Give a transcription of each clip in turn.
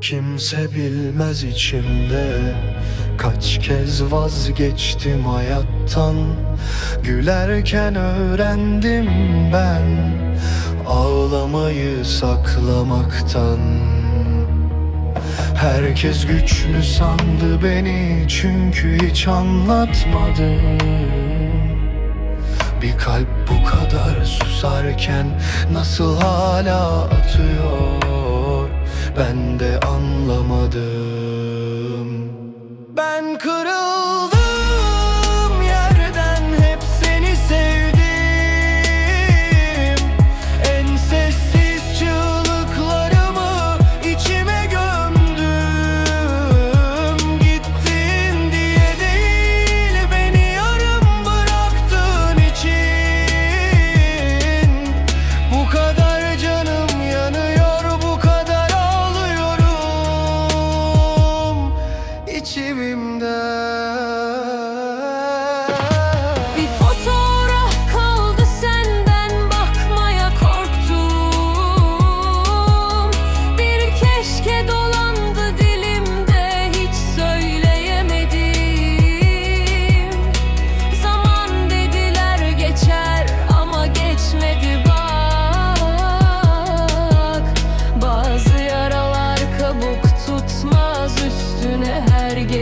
Kimse bilmez içimde. Kaç kez vazgeçtim hayattan. Gülerken öğrendim ben Ağlamayı saklamaktan. Herkes güçlü sandı beni Çünkü hiç anlatmadım. Bir kalp bu kadar susarken nasıl hala atıyor Ben de anlamadım. Ben kırıldım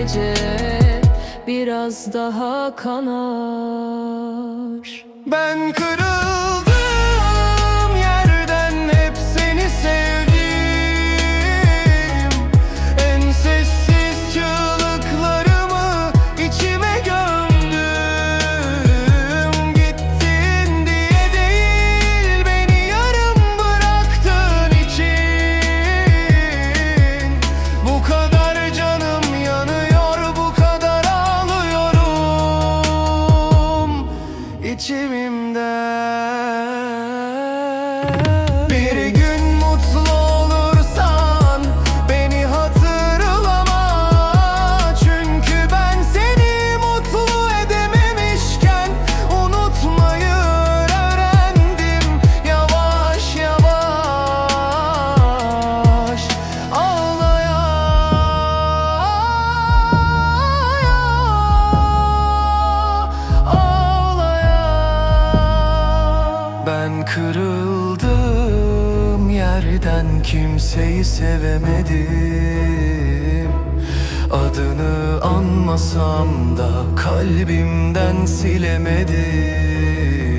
gece Biraz daha kanar. Ben kırıldım yerden kimseyi sevemedim. Adını anmasam da kalbimden silemedim